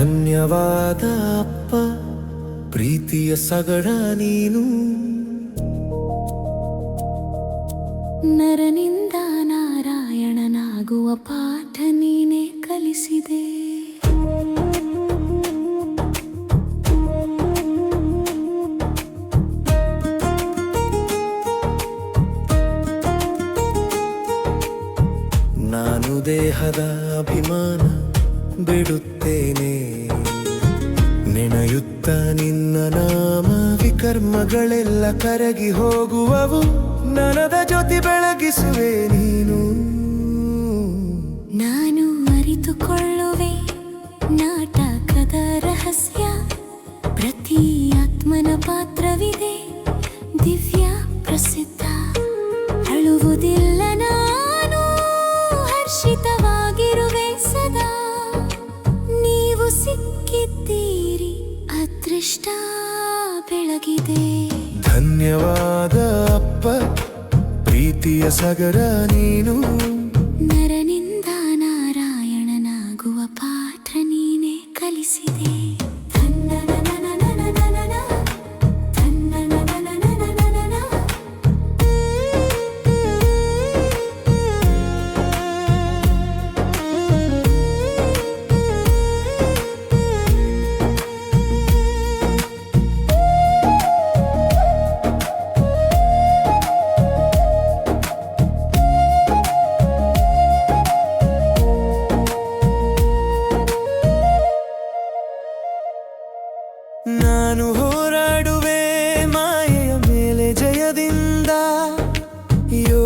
ಧನ್ಯವಾದ ಅಪ್ಪ ಪ್ರೀತಿಯ ಸಗಡ ನೀನು. ನರನಿಂದ ನಾರಾಯಣನಾಗುವ ಪಾಠ ನೀನೇ ಕಲಿಸಿದೆ. ನಾನು ದೇಹದ ಅಭಿಮಾನ ಬಿಡುತ್ತೇನೆ. ನೆನೆಯುತ್ತ ನಿನ್ನ ನಾಮ ವಿಕರ್ಮಗಳೆಲ್ಲ ಕರಗಿ ಹೋಗುವವು. ನನದ ಜ್ಯೋತಿ ಬೆಳಗಿಸುವೆ ನೀನು. ನಾನು ಅರಿತುಕೊಳ್ಳುವೆ ನಾಟಕದ ರಹಸ್ಯ. ಪ್ರತಿ ಆತ್ಮನ ಪಾತ್ರವಿದೆ ದಿವ್ಯ ಪ್ರಸಿದ್ಧ. ಅಳುವುದಿಲ್ಲ ನಾನು ಹರ್ಷಿತವಾಗಿರುವೆ ಅದೃಷ್ಟ ಬೆಳಗಿದೆ. ಧನ್ಯವಾದ ಅಪ್ಪ ಪ್ರೀತಿಯ ಸಗರ ನೀನು.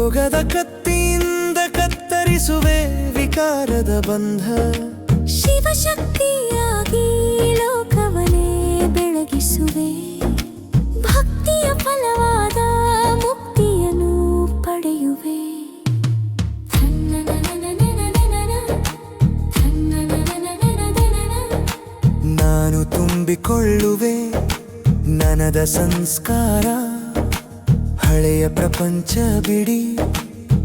ಯೋಗದ ಕತ್ತಿಯಿಂದ ಕತ್ತರಿಸುವೆ ವಿಕಾರದ ಬಂಧ. ಶಿವಶಕ್ತಿಯಾಗಿ ಲೋಕವನೇ ಬೆಳಗಿಸುವೆ. ಭಕ್ತಿಯ ಫಲವಾದ ಮುಕ್ತಿಯನ್ನು ಪಡೆಯುವೆ. ನಾನು ತುಂಬಿಕೊಳ್ಳುವೆ ನನದ ಸಂಸ್ಕಾರ. ಹಳೆಯ ಪ್ರಪಂಚ ಬಿಡಿ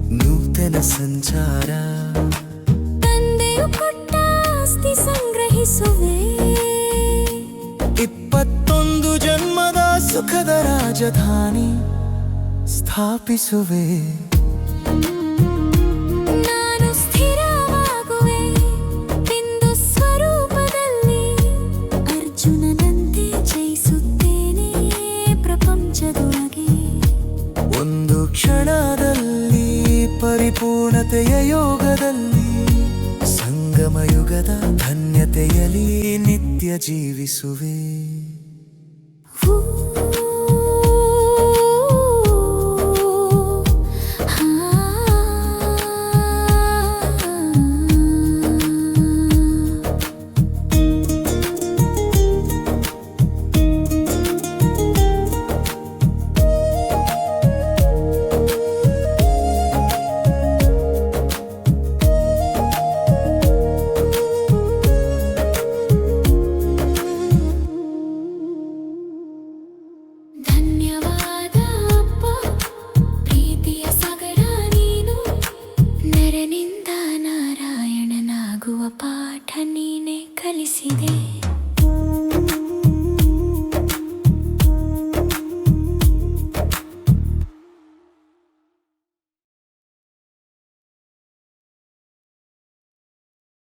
ನೂತನ ಸಂಚಾರ. ತಂದೆಯು ಕೊಟ್ಟ ಆಸ್ತಿ ಸಂಗ್ರಹಿಸುವೆ. ಇಪ್ಪತ್ತೊಂದು ಜನ್ಮದ ಸುಖದ ರಾಜಧಾನಿ ಸ್ಥಾಪಿಸುವೆ. ಒಂದು ಕ್ಷಣದಲ್ಲಿ ಪರಿಪೂರ್ಣತೆಯ ಯೋಗದಲ್ಲಿ ಸಂಗಮ ಯುಗದ ಧನ್ಯತೆಯಲ್ಲಿ ನಿತ್ಯ ಜೀವಿಸುವೆ. మక్కువ పాఠ నేనే కలిసిదే.